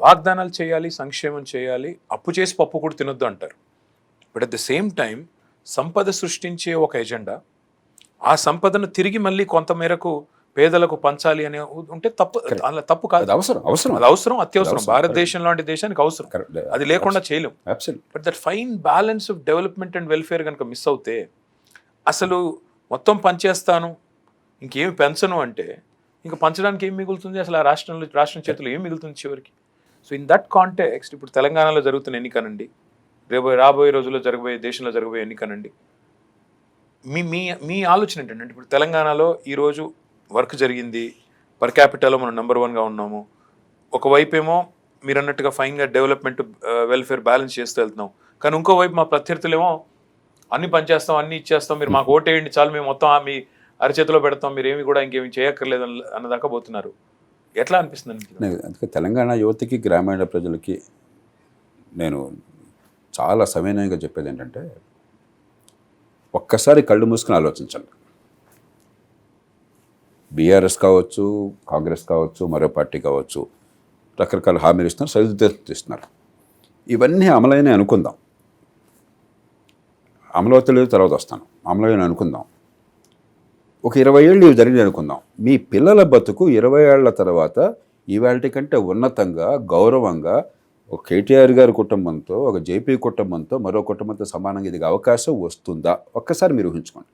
వాగ్దానాలు చేయాలి సంక్షేమం చేయాలి అప్పు చేసి పప్పు కూడా తినొద్దు అంటారు. But at the same time సంపద సృష్టించే ఒక ఎజెండా. ఆ సంపదను తిరిగి మళ్ళీ కొంత మేరకు పేదలకు పంచాలి అనే ఉంటే తప్పు అలా తప్పు కాదు. అవసరం అవసరం అది అవసరం అత్యవసరం. భారతదేశం లాంటి దేశానికి అవసరం. అది లేకుండా చేయలేం. But that fine balance of development and welfare కనుక మిస్ అవుతే అసలు మొత్తం పనిచేస్తాను ఇంకేమి పెంచను అంటే ఇంకా పంచడానికి ఏం మిగులుతుంది? అసలు ఆ రాష్ట్రంలో రాష్ట్రం చేతిలో ఏం మిగులుతుంది చివరికి? సో ఇన్ దట్ కాంటెక్స్ట్ ఇప్పుడు తెలంగాణలో జరుగుతున్న ఎన్నికనండి రేపు రాబోయే రోజుల్లో జరగబోయే దేశంలో జరగబోయే ఎన్నికనండి. మీ మీ మీ ఆలోచన ఏంటంటే ఇప్పుడు తెలంగాణలో ఈరోజు వర్క్ జరిగింది పర్ క్యాపిటల్లో మనం నెంబర్ వన్గా ఉన్నాము. ఒకవైపేమో ఏమో మీరు అన్నట్టుగా ఫైన్గా డెవలప్మెంట్ వెల్ఫేర్ బ్యాలెన్స్ చేస్తూ వెళ్తున్నాం. కానీ ఇంకోవైపు మా ప్రత్యర్థులేమో అన్ని పనిచేస్తాం అన్ని ఇచ్చేస్తాం మీరు మాకు ఓటేయండి చాలు మేము మొత్తం మీ అరచేతిలో పెడతాం మీరు ఏమి కూడా ఇంకేమి చేయక్కర్లేదు అన్నదాకా పోతున్నారు. ఎట్లా అనిపిస్తుంది అందుకే తెలంగాణ యువతకి గ్రామీణ ప్రజలకి నేను చాలా సవినయంగా చెప్పేది ఏంటంటే ఒక్కసారి కళ్ళు మూసుకుని ఆలోచించండి. బీఆర్ఎస్ కావచ్చు కాంగ్రెస్ కావచ్చు మరో పార్టీ కావచ్చు రకరకాల హామీలు ఇస్తున్నారు సరిదిద్దులు ఇస్తున్నారు ఇవన్నీ అమలైన అనుకుందాం. అమలవుతలేదు తర్వాత వస్తాను. అమలైన అనుకుందాం. ఒక ఇరవై ఏళ్ళు ఇవి జరిగింది అనుకుందాం. మీ పిల్లల బతుకు ఇరవై ఏళ్ళ తర్వాత ఇవాళ కంటే ఉన్నతంగా గౌరవంగా ఒక కేటీఆర్ గారి కుటుంబంతో ఒక జేపీ కుటుంబంతో మరో కుటుంబంతో సమానంగా ఇది అవకాశం వస్తుందా? ఒక్కసారి మీరు ఊహించుకోండి.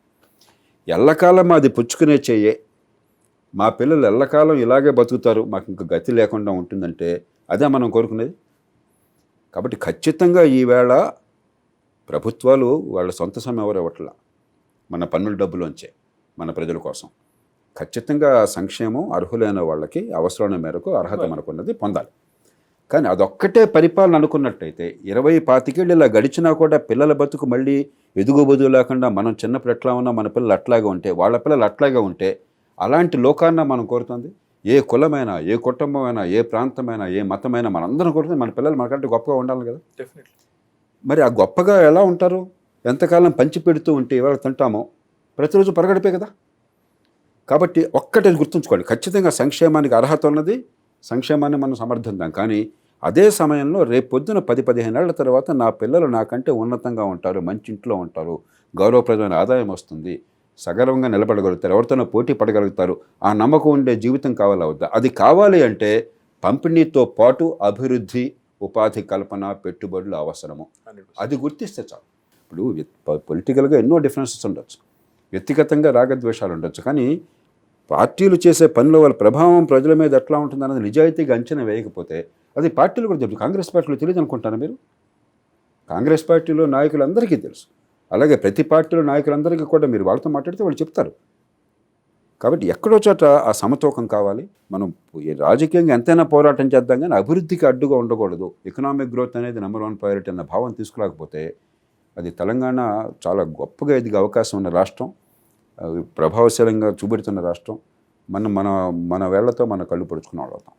ఎల్లకాలం అది పుచ్చుకునే చెయ్యే. మా పిల్లలు ఎల్లకాలం ఇలాగే బతుకుతారు. మాకు ఇంకా గతి లేకుండా ఉంటుందంటే అదే మనం కోరుకునేది. కాబట్టి ఖచ్చితంగా ఈవేళ ప్రభుత్వాలు వాళ్ళ సొంత సమయం ఎవరు ఇవ్వట్లా? మన పన్నుల డబ్బులోంచే. మన ప్రజల కోసం. ఖచ్చితంగా సంక్షేమం అర్హులైన వాళ్ళకి అవసరమైన మేరకు అర్హత మనకున్నది పొందాలి. కానీ అదొక్కటే పరిపాలన అనుకున్నట్టయితే ఇరవై పాతికేళ్ళు ఇలా గడిచినా కూడా పిల్లల బతుకు మళ్ళీ ఎదుగుబదుగు లేకుండా మనం చిన్నప్పుడు ఎట్లా ఉన్నా మన పిల్లలు అట్లాగే ఉంటే వాళ్ళ పిల్లలు అట్లాగే ఉంటే అలాంటి లోకాన్న మనం కోరుతుంది? ఏ కులమైనా ఏ కుటుంబమైనా ఏ ప్రాంతమైనా ఏ మతమైనా మనందరం కోరుతుంది మన పిల్లలు మనకంటే గొప్పగా ఉండాలి కదా? Definitely. మరి ఆ గొప్పగా ఎలా ఉంటారు? ఎంతకాలం పంచి పెడుతూ ఉంటే ఇవాళ తింటామో? ప్రతిరోజు పరగడిపే కదా? కాబట్టి ఒక్కటే గుర్తుంచుకోండి ఖచ్చితంగా సంక్షేమానికి అర్హత ఉన్నది. సంక్షేమాన్ని మనం సమర్థిద్దాం. కానీ అదే సమయంలో రేపు పొద్దున పది పదిహేను ఏళ్ళ తర్వాత నా పిల్లలు నాకంటే ఉన్నతంగా ఉంటారు మంచి ఇంట్లో ఉంటారు గౌరవప్రదమైన ఆదాయం వస్తుంది సగర్వంగా నిలబడగలుగుతారు ఎవరితోనో పోటీ పడగలుగుతారు ఆ నమ్మకం ఉండే జీవితం కావాలా వద్దా? అది కావాలి అంటే పంపిణీతో పాటు అభివృద్ధి ఉపాధి కల్పన పెట్టుబడులు అవసరము. 100%. అది గుర్తిస్తే చాలు. ఇప్పుడు పొలిటికల్గా ఎన్నో డిఫరెన్సెస్ ఉండొచ్చు. వ్యక్తిగతంగా రాగద్వేషాలు ఉండొచ్చు కానీ పార్టీలు చేసే పనిలో వాళ్ళ ప్రభావం ప్రజల మీద ఎట్లా ఉంటుందన్నది నిజాయితీగా అంచనా వేయకపోతే అది పార్టీలు కూడా తెలుసు కాంగ్రెస్ పార్టీలో తెలియదు అనుకుంటారా మీరు? కాంగ్రెస్ పార్టీలో నాయకులందరికీ తెలుసు. అలాగే ప్రతి పార్టీలో నాయకులందరికీ కూడా మీరు వాళ్ళతో మాట్లాడితే వాళ్ళు చెప్తారు. కాబట్టి ఎక్కడో చోట ఆ సమతూకం కావాలి. మనం రాజకీయంగా ఎంతైనా పోరాటం చేద్దాం కానీ అభివృద్ధికి అడ్డుగా ఉండకూడదు. ఎకనామిక్ గ్రోత్ అనేది నెంబర్ వన్ ప్రయారిటీ అన్న భావం తీసుకురాకపోతే అది తెలంగాణ చాలా గొప్పగా ఎదిగే అవకాశం ఉన్న రాష్ట్రం. ప్రభావశీలంగా చూపెడుతున్న రాష్ట్రం. మనం మన మన వేళ్ళతో మన కళ్ళు పొడుచుకున్న వాళ్ళు అవుతాం